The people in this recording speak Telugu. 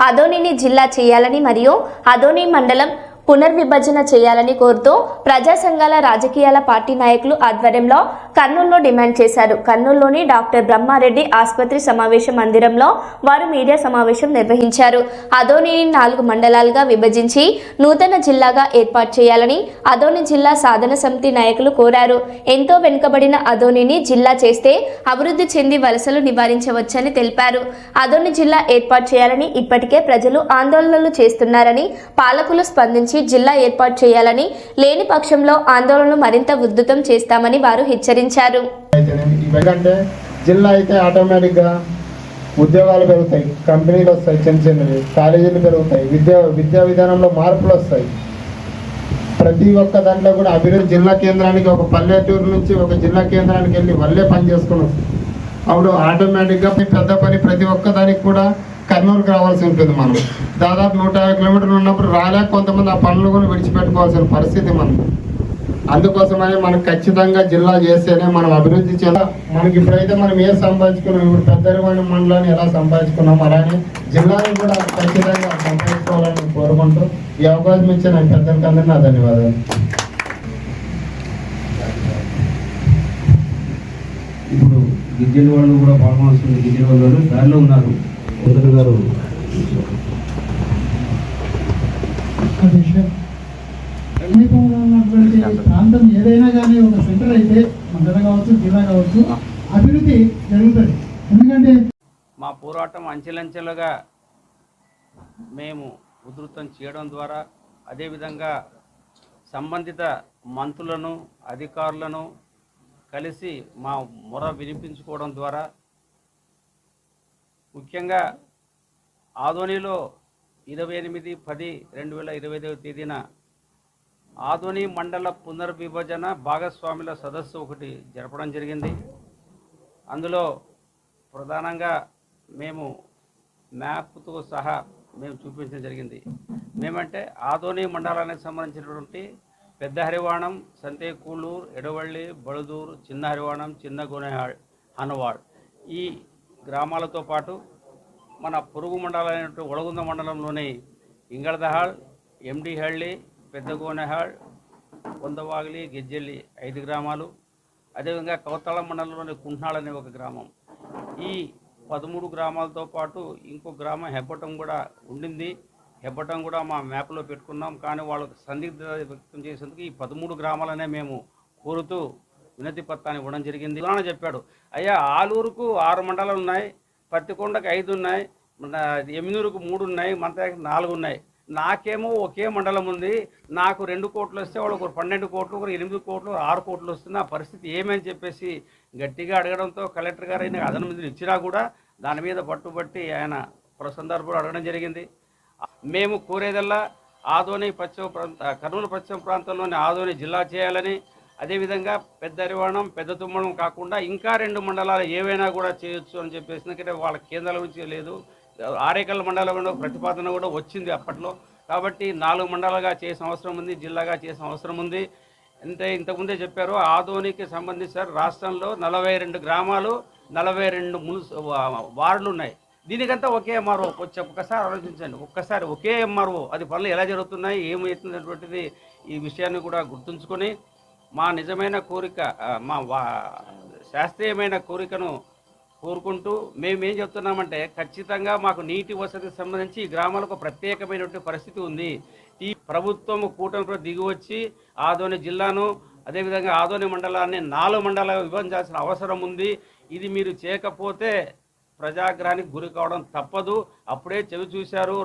అదోనిని జిల్లా చేయాలని మరియు అదోని మండలం పునర్విభజన చేయాలని కోరుతూ ప్రజా సంఘాల రాజకీయాల పార్టీ నాయకులు ఆధ్వర్యంలో కర్నూలులో డిమాండ్ చేశారు. కర్నూలులోని డాక్టర్ బ్రహ్మారెడ్డి ఆసుపత్రి సమావేశ మందిరంలో వారు మీడియా సమావేశం నిర్వహించారు. అదోనిని నాలుగు మండలాలుగా విభజించి నూతన జిల్లాగా ఏర్పాటు చేయాలని అదోని జిల్లా సాధన సమితి నాయకులు కోరారు. ఎంతో వెనుకబడిన అదోనిని జిల్లా చేస్తే అభివృద్ధి చెంది వలసలు నివారించవచ్చని తెలిపారు. అదోని జిల్లా ఏర్పాటు చేయాలని ఇప్పటికే ప్రజలు ఆందోళనలు చేస్తున్నారని పాలకులు స్పందించి జిల్లా ఏర్పాటు చేయాలని లేని పక్షంలో ఆందోళనలు మరింత ఉధృతం చేస్తామని వారు హెచ్చరించారు. జిల్లా అయితే ఆటోమేటిక్గా ఉద్యోగాలు పెరుగుతాయి. కంపెనీలు వస్తాయి చిన్న చిన్నవి. కాలేజీలు పెరుగుతాయి. విద్యా విద్యా విధానంలో మార్పులు వస్తాయి. ప్రతి ఒక్క దాంట్లో కూడా అభివృద్ధి జిల్లా కేంద్రానికి ఒక పల్లెటూరు నుంచి ఒక జిల్లా కేంద్రానికి వెళ్ళి వాళ్ళే పని చేసుకుని అప్పుడు ఆటోమేటిక్గా పెద్ద పని ప్రతి ఒక్క దానికి కూడా కర్నూలుకి రావాల్సి ఉంటుంది మనం. దాదాపు నూట యాభై కిలోమీటర్లు ఉన్నప్పుడు రాలేక కొంతమంది ఆ పనులు కూడా విడిచిపెట్టుకోవాల్సిన పరిస్థితి మనం. అందుకోసమని మనం ఖచ్చితంగా జిల్లా చేస్తేనే మనం అభివృద్ధి చెంద. మనకి ఇప్పుడైతే మనం ఏం సంపాదించుకున్నాం? ఇప్పుడు పెద్దరివాణి మండలాన్ని ఎలా సంపాదించుకున్నాం? అలానే జిల్లాని కూడా ఖచ్చితంగా సంపాదించుకోవాలని కోరుకుంటూ ఈ అవకాశం ఇచ్చిన నాకు పెద్దలకి అందరికీ నా ధన్యవాదాలు. ఇప్పుడు గిరిజన వాళ్ళు కూడా పాల్గొనాల్సింది గిరిజన వాళ్ళు దారిలో ఉన్నారు. కొందరు గారు. సమీపంలో ఉన్నటువంటి ప్రాంతం ఏదైనా కానీ ఒక సెంటర్ అయితే మండలం కావచ్చు జిల్లా కావచ్చు అభివృద్ధి జరుగుతుంది. ఎందుకంటే మా పోరాటం అంచెలంచెలుగా మేము ఉధృతం చేయడం ద్వారా అదేవిధంగా సంబంధిత మంత్రులను అధికారులను కలిసి మా మొర వినిపించుకోవడం ద్వారా ముఖ్యంగా ఆధోనిలో ఇరవై ఎనిమిది పది రెండు వేల ఇరవై ఐదవ తేదీన ఆధోని మండల పునర్విభజన భాగస్వాముల సదస్సు ఒకటి జరపడం జరిగింది. అందులో ప్రధానంగా మేము మ్యాప్తో సహా మేము చూపించడం జరిగింది. మేమంటే ఆదోని మండలానికి సంబంధించినటువంటి పెద్ద హరివాణం సంతేకూళ్ళూరు ఎడవళ్ళి బడుదూరు చిన్న హరివాణం చిన్న గునేహాడ్ హనవాడ్ ఈ గ్రామాలతో పాటు మన పొరుగు మండలమైనటువంటి ఒಳగుంద మండలంలోని ఇంగళదహాళ్ ఎండిహళ్ళి పెద్ద గోనెహాళ్ కొందవాగిలి గెజ్జెల్లి ఐదు గ్రామాలు. అదేవిధంగా కవతళ మండలంలోని కుంఠాళ్ అనే ఒక గ్రామం. ఈ పదమూడు గ్రామాలతో పాటు ఇంకో గ్రామం హెబ్బటం కూడా ఉండింది. ఇవ్వటం కూడా మా మ్యాప్లో పెట్టుకున్నాం. కానీ వాళ్ళకు సందిగ్ధత వ్యక్తం చేసేందుకు ఈ పదమూడు గ్రామాలనే మేము కోరుతూ వినతి పత్రాన్ని ఇవ్వడం జరిగింది. ఉదాహరణ చెప్పాడు. అయ్యా ఆలూరుకు ఆరు మండలాలు ఉన్నాయి. పత్తికొండకు ఐదు ఉన్నాయి. ఎమ్మినూరుకు మూడు ఉన్నాయి. మంత్రానికి నాలుగు ఉన్నాయి. నాకేమో ఒకే మండలం ఉంది. నాకు రెండు కోట్లు వస్తే వాళ్ళకు ఒక పన్నెండు కోట్లు ఒక ఎనిమిది కోట్లు ఆరు కోట్లు వస్తుంది. ఆ పరిస్థితి ఏమని చెప్పేసి గట్టిగా అడగడంతో కలెక్టర్ గారు అయిన అదన ఇచ్చినా కూడా దాని మీద పట్టుబట్టి ఆయన ఒక సందర్భంలో అడగడం జరిగింది. మేము కోరేదల్లా ఆదోని పశ్చిమ ప్రాంత కర్నూలు పశ్చిమ ప్రాంతంలోని ఆదోని జిల్లా చేయాలని అదేవిధంగా పెద్ద అరివాణం పెద్ద తుమ్మడం కాకుండా ఇంకా రెండు మండలాలు ఏవైనా కూడా చేయొచ్చు అని చెప్పేసి ఎందుకంటే వాళ్ళ కేంద్రాల నుంచి లేదు. ఆరేకల్ మండలంలో ప్రతిపాదన కూడా వచ్చింది అప్పట్లో. కాబట్టి నాలుగు మండలాలుగా చేసిన అవసరం ఉంది జిల్లాగా చేసిన అవసరం ఉంది. అంటే ఇంతకుముందే చెప్పారు ఆదోనికి సంబంధించి సార్ రాష్ట్రంలో నలభై రెండు గ్రామాలు నలభై రెండు మున్సి వార్డులు ఉన్నాయి. దీనికంతా ఒకే ఎంఆర్ఓ వచ్చి ఒక్కసారి ఆలోచించండి. ఒక్కసారి ఒకే ఎంఆర్ఓ అది పనులు ఎలా జరుగుతున్నాయి ఏమవుతున్నటువంటిది ఈ విషయాన్ని కూడా గుర్తుంచుకొని మా నిజమైన కోరిక మా వా శాస్త్రీయమైన కోరికను కోరుకుంటూ మేమేం చెప్తున్నామంటే ఖచ్చితంగా మాకు నీటి వసతికి సంబంధించి ఈ గ్రామాలకు ప్రత్యేకమైనటువంటి పరిస్థితి ఉంది. ఈ ప్రభుత్వం కూటమిలో దిగి వచ్చి ఆదోని జిల్లాను అదేవిధంగా ఆదోని మండలాన్ని నాలుగు మండలాలుగా విభజించాల్సిన అవసరం ఉంది. ఇది మీరు చేయకపోతే ప్రజాగ్రహానికి గురి కావడం తప్పదు. అప్పుడే చెవి చూశారు.